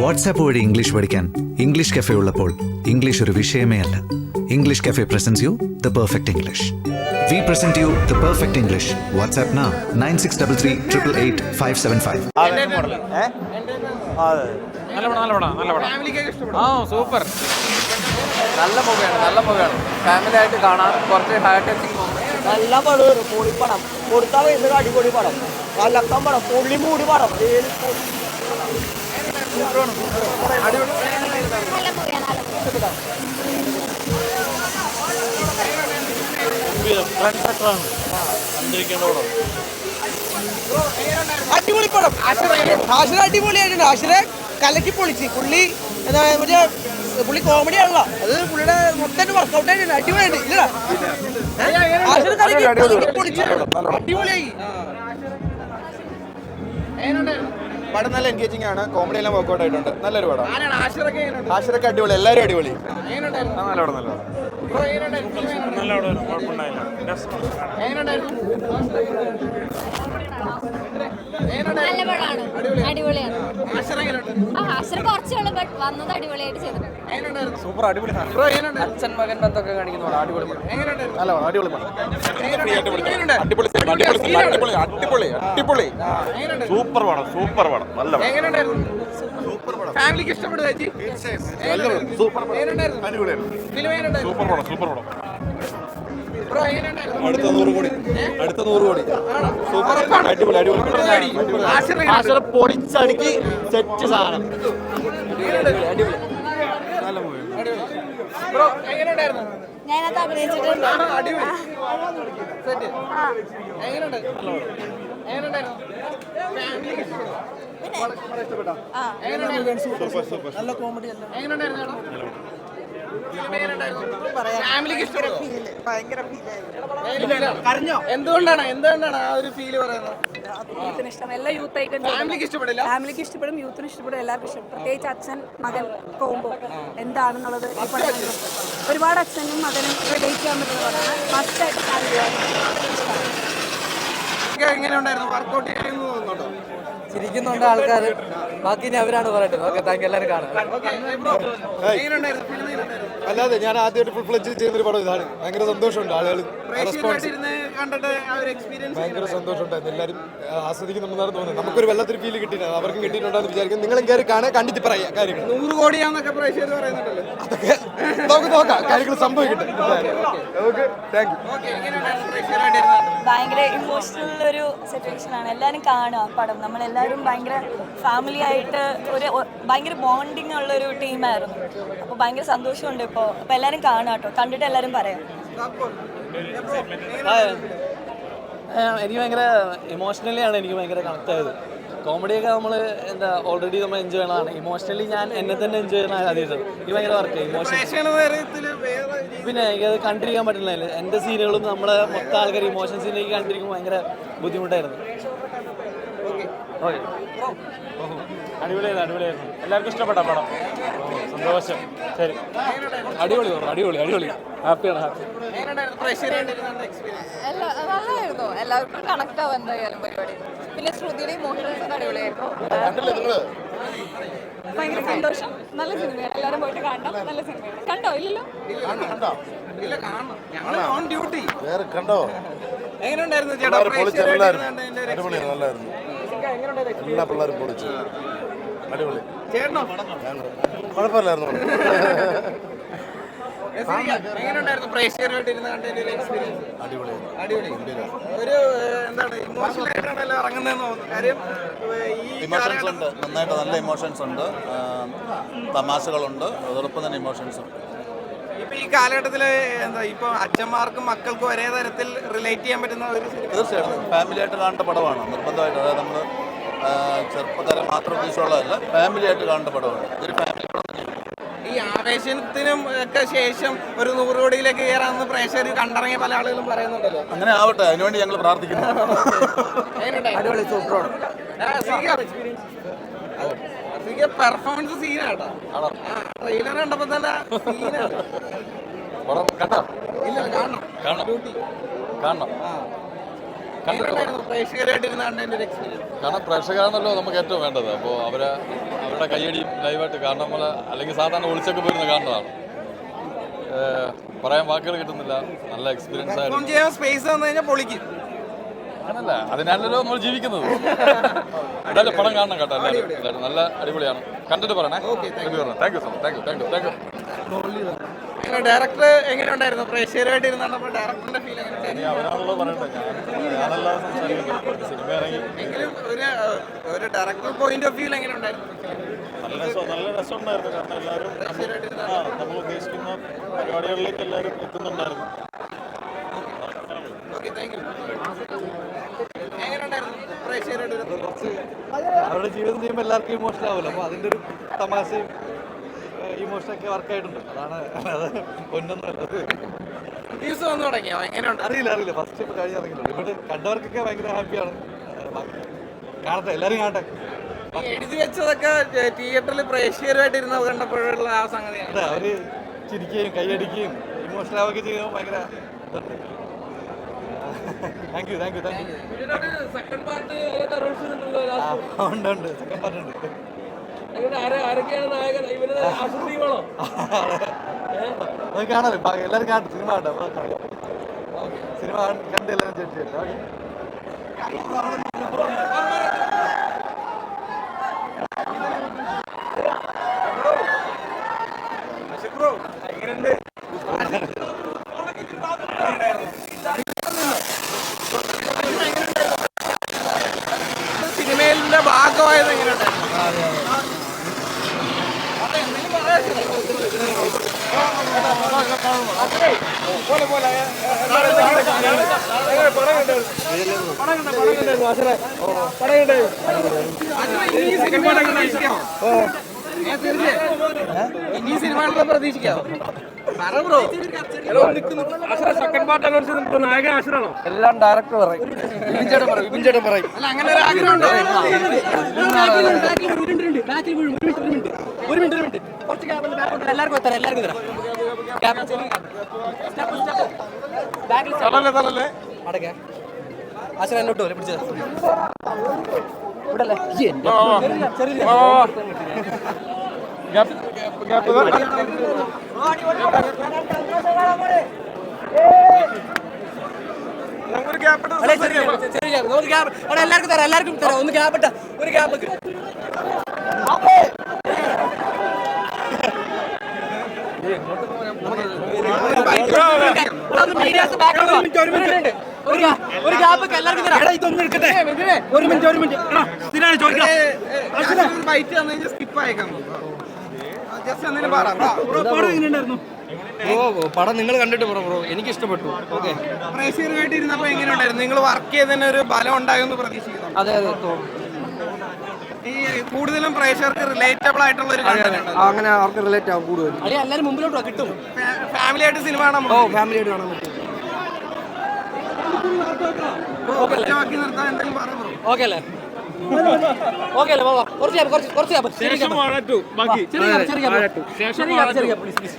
WhatsApp വഴി English പഠിക്കാൻ English cafe ഉള്ളപ്പോൾ ഇംഗ്ലീഷ് ഒരു വിഷയമേ അല്ല. English cafe presents you the perfect English. We present you the perfect English WhatsApp നാ nine six double three triple eight five seven five നല്ല പടം നല്ല പടം നല്ല പടം ആ സൂപ്പർ. നല്ല മുഖയാണ് നല്ല മുഖയാണ് ഫാമിലി ആയിട്ട് കാണാൻ കുറച്ച് ഹാർട്ട് ടച്ചിങ് നല്ല പടം പൊളിപ്പടം കൊടുത്ത വരുന്നത് അടിപൊളി പടം. കലക്കം പടം പൊള്ളി മൂടി പടം. ഏത് പൊ- അടിപൊളി പടം. ആഷിര അടിപൊളിയായിട്ടുണ്ട് ആഷിര കലക്കി പൊളിച്ച്. പുള്ളി എന്താ മറ്റേ പുള്ളി കോമഡി ആണല്ലോ. അത് പുള്ളിയുടെ മൊത്തം വർക്കൗട്ട് ആയിട്ടുണ്ട്. അടിപൊളിയായിട്ട് ഇല്ലടാ. ആഷിര കലക്കി പൊളിച്ച് അടിപൊളിയായി. പടം നല്ല എൻഗേജിംഗ് ആണ്. കോമഡി എല്ലാം വർക്ക്ഔട്ട് ആയിട്ടുണ്ട്. നല്ലൊരു പടം? ആശരൊക്കെ അടിപൊളി. എല്ലാവരും അടിപൊളി? നല്ല പടം നല്ല പടം. ബ്രോ എങ്ങനെയുണ്ടായിരുന്നു? വരും നല്ല കുഴപ്പമുണ്ടായില്ല നല്ല പടമാണ് അടിപൊളിയാണ് ആശ്ര എങ്ങനെയുണ്ട്? ആ ഹാസ്യം കുറച്ചുള്ളൂ ബട്ട് വന്നത് അടിപൊളിയായിട്ട് ചെയ്തിട്ടുണ്ട് എങ്ങനെയുണ്ടായിരുന്നു? സൂപ്പർ അടിപൊളി ബ്രോ എങ്ങനെയുണ്ട്? അച്ഛൻ മകൻ ബന്ധമൊക്കെ കാണിക്കുന്ന അടിപൊളി എങ്ങനെയുണ്ടായിരുന്നു? നല്ല അടിപൊളി? അടിപൊളി സിനിമ, അടിപൊളി അടിപൊളി അടിപൊളി? സൂപ്പർ പടം സൂപ്പർ പടം നല്ല എങ്ങനെയുണ്ടായിരുന്നു? ഫാമിലിക്ക് ഇഷ്ടപ്പെടുക ചേച്ചി. സൂപ്പർ എങ്ങനെയുണ്ടായിരുന്നു? ഫിലിം എങ്ങനെയുണ്ടായിരുന്നു? സൂപ്പർ പടം സൂപ്പർ പടം. ബ്രോ എങ്ങനെയുണ്ടായിരുന്നു? അടുത്ത നൂറ് കോടി. അടുത്ത നൂറ് കോടി. സൂപ്പർ. അടിപൊളി അടിപൊളി. അടിപൊളി. ആശ്ര എങ്ങനെയുണ്ട്? പൊളിച്ചടുക്കി സെറ്റ് സാധനം. ബ്രോ എങ്ങനെയുണ്ടായിരുന്നു? ഞാനത് അഭിനയിച്ചിട്ടുണ്ട്? അടിപൊളി. സെറ്റ്. എങ്ങനെയുണ്ട്? എങ്ങനെയുണ്ടായിരുന്നു? ഫാമിലിക്ക് ഇഷ്ടപ്പെട്ടോ? എങ്ങനെയുണ്ടായിരുന്നു? നല്ല കോമഡി അല്ല എങ്ങനെയുണ്ടായിരുന്നു ഫിലിം എങ്ങനെയുണ്ടായിരുന്നു? ഫാമിലിക്ക് ഇഷ്ടപ്പെട്ടോ? ഭയങ്കര കരഞ്ഞോ എന്തുകൊണ്ടാണ് എന്തുകൊണ്ടാണ് ആ ഒരു ഫീൽ പറയുന്നത് യൂത്തിന് ഇഷ്ടം എല്ലാ യൂത്ത് ഫാമിലിക്ക് ഇഷ്ടപ്പെടില്ല ഫാമിലിക്ക് ഇഷ്ടപ്പെടും യൂത്തിന് ഇഷ്ടപ്പെടും എല്ലാവർക്കും ഇഷ്ടപ്പെടും പ്രത്യേകിച്ച് അച്ഛൻ മകൻ കോമ്പോ എന്താണെന്നുള്ളത് ഒരുപാട് അച്ഛനും മകനും റിലേറ്റ് ചെയ്യാൻ ആയിട്ട് പടമാണ് മസ്റ്റായിട്ട് എങ്ങനെ ഉണ്ടായിരുന്നു വർക്കൗട്ട് ചെയ്യുന്നു തോന്നുന്നുണ്ടോ ചിരിക്കുന്നുണ്ട് ആൾക്കാർ ബാക്കി ഇനി അവരാണ് പറയട്ടെ. ഓക്കെ താങ്ക് എല്ലാവരും കാണാം. അല്ലാതെ ഞാൻ ആദ്യമായിട്ട് ഫുൾ ഫ്ലെജ് ചെയ്യുന്ന ഒരു പടം ഇതാണ്. ഭയങ്കര സന്തോഷമുണ്ട് ആളുകൾ ഭയങ്കര സന്തോഷമുണ്ടായിരുന്നു. എല്ലാവരും ആസ്വദിക്കുന്നുണ്ടെന്നാണ് തോന്നുന്നത്. നമുക്കൊരു വല്ലാത്തൊരു ഫീൽ കിട്ടിയിട്ടുണ്ട് അവർക്കും കിട്ടിയിട്ടുണ്ടെന്ന് വിചാരിക്കും. നിങ്ങളും കയറി കാണാൻ കണ്ടിട്ട് പറയാം കാര്യങ്ങൾ. നൂറ് കോടിയാന്നൊക്കെ പ്രേക്ഷകർ പറയുന്നുണ്ടല്ലോ. അതൊക്കെ നമുക്ക് നോക്കാം. കാര്യങ്ങൾ സംഭവിക്കട്ടെ. ഓക്കെ താങ്ക് യു ഭയങ്കര ഇമോഷണൽ ഒരു സിറ്റുവേഷൻ ആണ്. എല്ലാവരും കാണുക പടം. നമ്മളെല്ലാവരും ഭയങ്കര ഫാമിലി ആയിട്ട് ഒരു ഭയങ്കര ബോണ്ടിങ് ഉള്ള ഒരു ടീമായിരുന്നു അപ്പോൾ ഭയങ്കര സന്തോഷമുണ്ട് ഇപ്പോ. അപ്പോൾ എല്ലാവരും കാണാട്ടോ കേട്ടോ. കണ്ടിട്ട് എല്ലാവരും പറയാം. എനിക്ക് ഭയങ്കര ഇമോഷണലി ആണ് എനിക്ക് ഭയങ്കര കണക്ട് ആയത്. കോമഡിയൊക്കെ നമ്മൾ എന്താ ഓൾറെഡി നമ്മൾ എൻജോയ് ചെയ്യണതാണ്. ഇമോഷണലി ഞാൻ എന്നെ തന്നെ എൻജോയ് ചെയ്യണ ആദ്യമായിട്ട്. എനിക്ക് ഭയങ്കര വർക്ക് ഇമോഷൻ പിന്നെ എനിക്കത് കണ്ടിരിക്കാൻ പറ്റുന്നില്ല. എന്റെ സീനുകളും നമ്മളെ മൊത്തം ആൾക്കാർ ഇമോഷൻ സീനിലേക്ക് കണ്ടിരിക്കുമ്പോൾ ഭയങ്കര ബുദ്ധിമുട്ടായിരുന്നു. ഓക്കെ അടിപൊളിയായിരുന്നു അടിപൊളിയായിരുന്നു. എല്ലാവർക്കും ഇഷ്ടപ്പെട്ട പടം. സന്തോഷം. ശരി. അടിപൊളി പറഞ്ഞു അടിപൊളി അടിപൊളി. ഹാപ്പിയാണ് ഹാപ്പി. നല്ലതായിരുന്നു എല്ലാവർക്കും കണക്ട് ആവും എന്തായാലും പരിപാടി. പിന്നെ ശ്രുതിയുടെ ഇമോഷൻസ് അടിപൊളിയായിരുന്നു. ഭയങ്കര സന്തോഷം. നല്ല സിനിമയാണ്. എല്ലാവരും പോയിട്ട് കാണണം. നല്ല സിനിമയാണ്. കണ്ടോ? ഇല്ലല്ലോ? ഇല്ല കാണണം. ഞങ്ങൾ ഓൺ ഡ്യൂട്ടി വേറെ കണ്ടോ? എങ്ങനെയുണ്ടായിരുന്നു ചേട്ടാ? എല്ലാ പിള്ളേരും പൊളിച്ചു. അടിപൊളി. ചേട്ടനോ? കുഴപ്പമില്ലായിരുന്നു. കണ്ടതിന്റെ ഒരു എക്സ്പീരിയൻസ് അടിപൊളി. ഒരു എന്താണ് ഇറങ്ങുന്നതെന്ന് തോന്നുന്നു. കാര്യം ഈ ഇമോഷൻസ് ഉണ്ട്. നന്നായിട്ട് നല്ല ഇമോഷൻസ് ഉണ്ട്. തമാശകളുണ്ട്. അതോടൊപ്പം തന്നെ ഇമോഷൻസും ഇപ്പൊ ഈ കാലഘട്ടത്തിൽ എന്താ ഇപ്പൊ അച്ഛന്മാർക്കും മക്കൾക്കും ഒരേ തരത്തിൽ റിലേറ്റ് ചെയ്യാൻ പറ്റുന്ന ഒരു തീർച്ചയായിട്ടും. ഫാമിലിയായിട്ട് കാണേണ്ട പടമാണ്. നിർബന്ധമായിട്ട്. അതായത് നമ്മൾ ചെറുപ്പക്കാരെ മാത്രം ഉദ്ദേശമുള്ളതല്ല ഫാമിലിയായിട്ട് കാണേണ്ട പടമാണ്. ഇതൊരു ഫാമിലി പടം ഈ ആവേശത്തിനും ഒക്കെ ശേഷം ഒരു നൂറ് കോടിയിലേക്ക് കയറാമെന്ന് പ്രേക്ഷകർ കണ്ടിറങ്ങിയ പല ആളുകളും പറയുന്നുണ്ടല്ലോ. അങ്ങനെ ആവട്ടെ അതിനുവേണ്ടി ഞങ്ങൾ പ്രാർത്ഥിക്കുന്നു. അടിപൊളി സൂപ്പറോട് പെർഫോമൻസ് സീനാട്ടോ. ട്രെയിലർ കണ്ടപ്പോ തന്നെ സീനാണ്. പടം ഇല്ല കാണണം. കാണണം. ഡ്യൂട്ടി. കാണണം. കാരണം പ്രേക്ഷകരാണല്ലോ നമുക്ക് ഏറ്റവും വേണ്ടത്. അപ്പോൾ അവരെ അവരുടെ കയ്യടിയും ലൈവായിട്ട് കാരണം നമ്മൾ അല്ലെങ്കിൽ സാധാരണ ഒളിച്ചൊക്കെ പോയിരുന്ന് കാണുന്നതാണ്. പറയാൻ വാക്കുകൾ കിട്ടുന്നില്ല. നല്ല എക്സ്പീരിയൻസ് ആയിരുന്നു. സ്പേസ് വന്നു കഴിഞ്ഞാൽ പൊളിക്കും. അങ്ങനല്ല അതിനാണല്ലോ നമ്മൾ ജീവിക്കുന്നത്. എന്തായാലും പടം കാണണം കേട്ടോ എല്ലാവരും. നല്ല അടിപൊളിയാണ്. കണ്ടിട്ട് പറയണേ. Thank you so much thank you thank you thank you director എങ്ങനെ ഉണ്ടായിരുന്നു പ്രേക്ഷകരായിട്ട് ഇരുന്നപ്പോൾ ഡയറക്ടറിന്റെ ഫീൽ എങ്കിലും ഒരു ഒരു ഡയറക്ടർ പോയിന്റ് ഓഫ് വ്യൂ എങ്ങനെ ഉണ്ടായിരുന്നു? നല്ല നല്ല രസമുണ്ടായിരുന്നു. കാരണം എല്ലാവരും നമ്മൾ ഉദ്ദേശിക്കുന്ന പരിപാടികളിലേക്ക് എല്ലാവരും എത്തുന്നുണ്ടായിരുന്നു? അവരുടെ ജീവിതം ചെയ്യുമ്പോൾ എല്ലാവർക്കും ഇമോഷണൽ ആവുമല്ലോ അപ്പോൾ അതിന്റെ ഒരു തമാശയും ഇമോഷനൊക്കെ വർക്കായിട്ടുണ്ട് അതാണ് അത് ഒന്നൊന്നുമല്ല റിവ്യൂസ് വന്നു തുടങ്ങിയോ? എങ്ങനെയുണ്ട്? അറിയില്ല അറിയില്ല. ഫസ്റ്റ് ഇപ്പോൾ കഴിഞ്ഞ ഇറങ്ങിയിട്ടുണ്ട് ഇവിടെ കണ്ടവർക്കൊക്കെ ഭയങ്കര ഹാപ്പിയാണ് കാണട്ടെ എല്ലാവരും കാണട്ടെ. എഴുതി വെച്ചതൊക്കെ തിയേറ്ററിൽ പ്രേക്ഷകരുമായിട്ട് ഇരുന്ന് കണ്ടപ്പോഴുള്ള ആ സംഗതിയാണ്. അവർ ചിരിക്കുകയും കൈയടിക്കുകയും ഇമോഷണൽ ആവുകയും ചെയ്യുമ്പോൾ ഭയങ്കര thank you thank you thank you second part ഉണ്ട് ഉണ്ട്. സെക്കൻഡ് പാർട്ട് ഉണ്ട്. ആരൊക്കെയാണ് നായകൻ? ബാക്കി എല്ലാവരും കാണട്ടെ സിനിമ കണ്ടോ? സിനിമ കണ്ട് എല്ലാവരും ജഡ്ജ് ഓക്കെ. സിനിമയിലെ ഭാഗമായത് എങ്ങനെയുണ്ടായിരുന്നു ഇനി സിനിമ പ്രതീക്ഷിക്കാമോ ഏ, തീർച്ചയായും. ഇനി സിനിമകളെ പ്രതീക്ഷിക്കാമോ പറ ബ്രോ സെക്കൻഡ് പാർട്ട് അനൗൺസ് ചെയ്തിട്ടുണ്ടോ നായകൻ ആശ്രാണോ എല്ലാം ഡയറക്ടർ പറയും വിപിൻ ചേട്ടൻ പറയും വിപിൻ ചേട്ടൻ പറയും അല്ല അങ്ങനെ ഒരു ആഗ്രഹം ഒരു മിനിറ്റ് ഒരു മിനിറ്റ് കുറച്ച് എല്ലാവർക്കും എല്ലാവർക്കും തരാം എല്ലാവർക്കും തരാം അടയ്ക്കാം. ആശാൻ എന്നോട്ട് പോലെ പിടിച്ചത് ഇവിടെ അല്ലേ ചെറിയ ചെറിയ gap, ചെറിയ gap. നമുക്ക് gap. അവിടെ എല്ലാവർക്കും തരാം എല്ലാവർക്കും തരാം. ഒന്ന് ഗ്യാപ്പ് ഇട്ട ഒരു ഗ്യാപ്പ് ഒരു ഗ്യാപ്പ് എല്ലാവർക്കും എടുക്കട്ടെ ഒരു മിനിറ്റ് ഒരു മിനിറ്റ് ബൈറ്റ് സ്കിപ്പ് ഓ പടം നിങ്ങൾ കണ്ടിട്ട് പറ ബ്രോ എനിക്ക് ഇഷ്ടപ്പെട്ടു ഓക്കെ പ്രേക്ഷകരുമായിട്ട് ഇരുന്നപ്പോ എങ്ങനെയുണ്ടായിരുന്നു നിങ്ങൾ വർക്ക് ചെയ്തതിന് ഒരു ബലം ഉണ്ടാകുമെന്ന് പ്രതീക്ഷിക്കുന്നു. അതെ അതെ തോ- ഈ കൂടുതലും പ്രേക്ഷകർക്ക് റിലേറ്റബിൾ ആയിട്ടുള്ള ഒരു കണ്ടന്റ് അങ്ങനെ അവർക്ക് റിലേറ്റ് ആവും കൂടുതൽ അല്ലെ എല്ലാവരും മുമ്പിലോട്ടോ കിട്ടും. ഫാമിലി ആയിട്ട് സിനിമ കാണാൻ ഓ ഫാമിലി ആയിട്ട് കാണാൻ പറ്റും. ഓക്കെ അല്ലേ? ഓക്കെ അല്ലേ? വാ, വാ. കുറച്ച് കുറച്ച് കുറച്ച് ചെറിയ ചെറിയ ചെറിയ പ്ലീസ് പ്ലീസ്